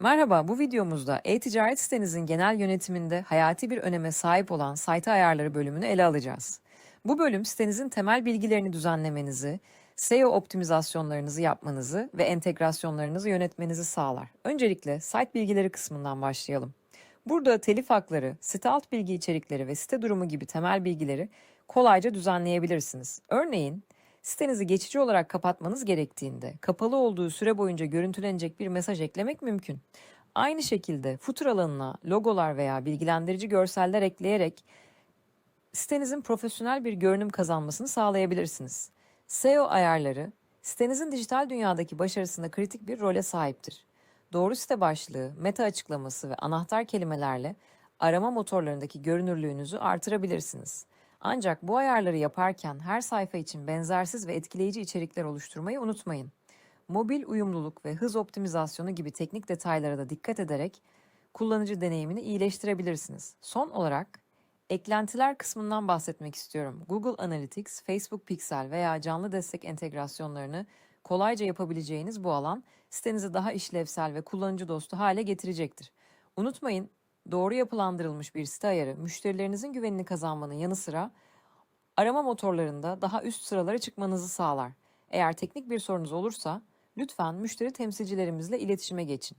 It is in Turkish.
Merhaba, bu videomuzda e-ticaret sitenizin genel yönetiminde hayati bir öneme sahip olan sayfa ayarları bölümünü ele alacağız. Bu bölüm sitenizin temel bilgilerini düzenlemenizi, SEO optimizasyonlarınızı yapmanızı ve entegrasyonlarınızı yönetmenizi sağlar. Öncelikle site bilgileri kısmından başlayalım. Burada telif hakları, site alt bilgi içerikleri ve site durumu gibi temel bilgileri kolayca düzenleyebilirsiniz. Örneğin, sitenizi geçici olarak kapatmanız gerektiğinde kapalı olduğu süre boyunca görüntülenecek bir mesaj eklemek mümkün. Aynı şekilde footer alanına logolar veya bilgilendirici görseller ekleyerek sitenizin profesyonel bir görünüm kazanmasını sağlayabilirsiniz. SEO ayarları sitenizin dijital dünyadaki başarısında kritik bir role sahiptir. Doğru site başlığı, meta açıklaması ve anahtar kelimelerle arama motorlarındaki görünürlüğünüzü artırabilirsiniz. Ancak bu ayarları yaparken her sayfa için benzersiz ve etkileyici içerikler oluşturmayı unutmayın. Mobil uyumluluk ve hız optimizasyonu gibi teknik detaylara da dikkat ederek kullanıcı deneyimini iyileştirebilirsiniz. Son olarak eklentiler kısmından bahsetmek istiyorum. Google Analytics, Facebook Pixel veya canlı destek entegrasyonlarını kolayca yapabileceğiniz bu alan sitenizi daha işlevsel ve kullanıcı dostu hale getirecektir. Unutmayın, doğru yapılandırılmış bir site ayarı müşterilerinizin güvenini kazanmanın yanı sıra arama motorlarında daha üst sıralara çıkmanızı sağlar. Eğer teknik bir sorunuz olursa lütfen müşteri temsilcilerimizle iletişime geçin.